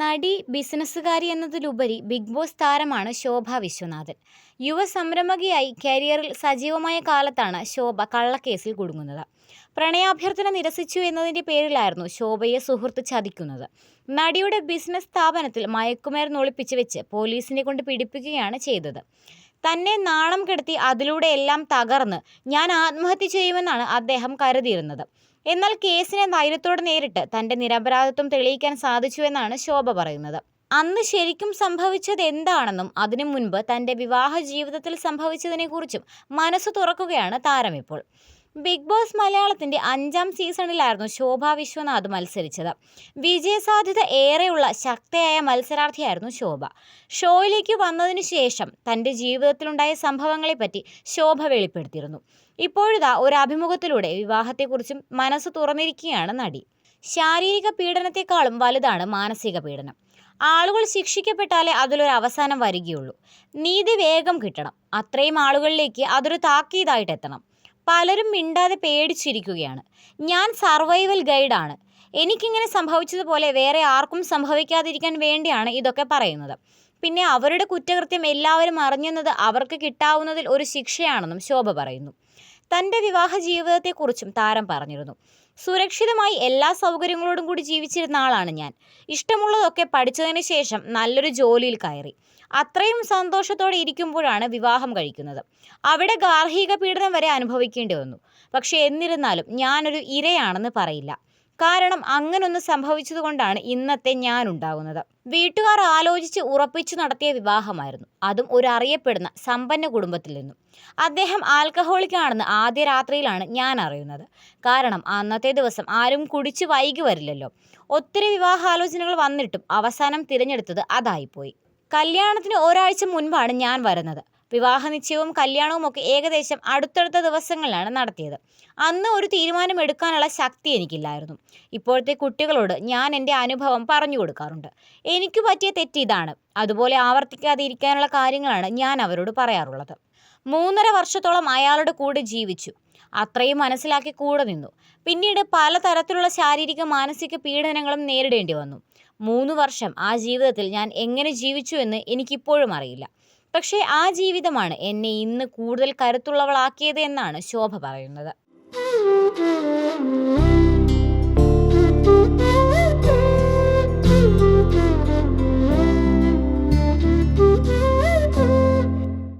നടി ബിസിനസ്സുകാരി എന്നതിലുപരി big boss താരമാണ് ശോഭ വിശ്വനാഥൻ. യുവ സംരംഭകയായി കരിയറിൽ സജീവമായ കാലത്താണ് ശോഭ കള്ളക്കേസിൽ കുടുങ്ങുന്നത്. പ്രണയാഭ്യർത്ഥന നിരസിച്ചു എന്നതിന്റെ പേരിലായിരുന്നു ശോഭയെ സുഹൃത്ത് ചതിക്കുന്നത്. നടിയുടെ ബിസിനസ് സ്ഥാപനത്തിൽ മയക്കുമരുന്ന് ഒളിപ്പിച്ചു വെച്ച് പോലീസിനെ കൊണ്ട് പിടിപ്പിക്കുകയാണ് ചെയ്തത്. തന്നെ നാണം കെടുത്തി അതിലൂടെ എല്ലാം തകർന്ന് ഞാൻ ആത്മഹത്യ ചെയ്യുമെന്നാണ് അദ്ദേഹം കരുതിയിരുന്നത്. എന്നാൽ കേസിനെ ധൈര്യത്തോടെ നേരിട്ട് തന്റെ നിരപരാധിത്വം തെളിയിക്കാൻ സാധിച്ചുവെന്നാണ് ശോഭ പറയുന്നത്. അന്ന് ശരിക്കും സംഭവിച്ചത് എന്താണെന്നും അതിനു മുൻപ് തന്റെ വിവാഹ ജീവിതത്തിൽ സംഭവിച്ചതിനെക്കുറിച്ചും മനസ്സ് തുറക്കുകയാണ് താരം ഇപ്പോൾ ബിഗ് ബോസ് മലയാളത്തിന്റെ അഞ്ചാം സീസണിലായിരുന്നു ശോഭ വിശ്വനാഥ് മത്സരിച്ചത്. വിജയസാധ്യത ഏറെയുള്ള ശക്തയായ മത്സരാർത്ഥിയായിരുന്നു ശോഭ. ഷോയിലേക്ക് വന്നതിനു ശേഷം തന്റെ ജീവിതത്തിലുണ്ടായ സംഭവങ്ങളെപ്പറ്റി ശോഭ വെളിപ്പെടുത്തിയിരുന്നു. ഇപ്പോഴിതാ ഒരു അഭിമുഖത്തിലൂടെ വിവാഹത്തെക്കുറിച്ചും മനസ്സ് തുറന്നിരിക്കുകയാണ് നടി. ശാരീരിക പീഡനത്തെക്കാളും വലുതാണ് മാനസിക പീഡനം. ആളുകൾ ശിക്ഷിക്കപ്പെട്ടാലേ അതിലൊരു അവസാനം വരികയുള്ളൂ. നീതി വേഗം കിട്ടണം. അത്രയും ആളുകളിലേക്ക് അതൊരു താക്കീതായിട്ട് എത്തണം പലരും മിണ്ടാതെ പേടിച്ചിരിക്കുകയാണ്. ഞാൻ സർവൈവൽ ഗൈഡാണ് എനിക്കിങ്ങനെ സംഭവിച്ചതുപോലെ വേറെ ആർക്കും സംഭവിക്കാതിരിക്കാൻ വേണ്ടിയാണ് ഇതൊക്കെ പറയുന്നത്. പിന്നെ അവരുടെ കുറ്റകൃത്യം എല്ലാവരും അറിഞ്ഞെന്നത് അവർക്ക് കിട്ടാവുന്നതിൽ ഒരു ശിക്ഷയാണെന്നും ശോഭ പറയുന്നു. തന്റെ വിവാഹ ജീവിതത്തെക്കുറിച്ചും താരം പറഞ്ഞിരുന്നു. സുരക്ഷിതമായി എല്ലാ സൗകര്യങ്ങളോടും കൂടി ജീവിച്ചിരുന്ന ആളാണ് ഞാൻ. ഇഷ്ടമുള്ളതൊക്കെ പഠിച്ചതിന് ശേഷം നല്ലൊരു ജോലിയിൽ കയറി. അത്രയും സന്തോഷത്തോടെ ഇരിക്കുമ്പോഴാണ് വിവാഹം കഴിക്കുന്നത്. അവിടെ ഗാർഹിക പീഡനം വരെ അനുഭവിക്കേണ്ടി വന്നു. പക്ഷേ എന്നിരുന്നാലും ഞാനൊരു ഇരയാണെന്ന് പറയില്ല. കാരണം അങ്ങനൊന്ന് സംഭവിച്ചതുകൊണ്ടാണ് ഇന്നത്തെ ഞാൻ ഉണ്ടാകുന്നത് വീട്ടുകാർ ആലോചിച്ച് ഉറപ്പിച്ചു നടത്തിയ വിവാഹമായിരുന്നു. അതും ഒരു അറിയപ്പെടുന്ന സമ്പന്ന കുടുംബത്തിൽ നിന്നും. അദ്ദേഹം ആൽക്കഹോളിക്കാണെന്ന് ആദ്യ രാത്രിയിലാണ് ഞാൻ അറിയുന്നത് കാരണം അന്നത്തെ ദിവസം ആരും കുടിച്ച് വൈകി വരില്ലല്ലോ. ഒത്തിരി വിവാഹാലോചനകൾ വന്നിട്ടും അവസാനം തിരഞ്ഞെടുത്തത് അതായിപ്പോയി. കല്യാണത്തിന് ഒരാഴ്ച മുൻപാണ് ഞാൻ വരുന്നത്. വിവാഹ നിശ്ചയവും കല്യാണവും ഒക്കെ ഏകദേശം അടുത്തടുത്ത ദിവസങ്ങളിലാണ് നടത്തിയത്. അന്ന് ഒരു തീരുമാനം എടുക്കാനുള്ള ശക്തി എനിക്കില്ലായിരുന്നു. ഇപ്പോഴത്തെ കുട്ടികളോട് ഞാൻ എന്റെ അനുഭവം പറഞ്ഞു കൊടുക്കാറുണ്ട്. എനിക്ക് പറ്റിയ തെറ്റ് ഇതാണ്. അതുപോലെ ആവർത്തിക്കാതെ ഇരിക്കാനുള്ള കാര്യങ്ങളാണ് ഞാൻ അവരോട് പറയാറുള്ളത്. മൂന്നര വർഷത്തോളം അയാളുടെ കൂടെ ജീവിച്ചു. അത്രയും മനസ്സിലാക്കി കൂടെ നിന്നു. പിന്നീട് പലതരത്തിലുള്ള ശാരീരിക മാനസിക പീഡനങ്ങളും നേരിടേണ്ടി വന്നു. മൂന്ന് വർഷം ആ ജീവിതത്തിൽ ഞാൻ എങ്ങനെ ജീവിച്ചു എന്ന് എനിക്കിപ്പോഴും അറിയില്ല. പക്ഷേ ആ ജീവിതമാണ് എന്നെ ഇന്ന് കൂടുതൽ കരുത്തുള്ളവളാക്കിയത് എന്നാണ് ശോഭ പറയുന്നത്.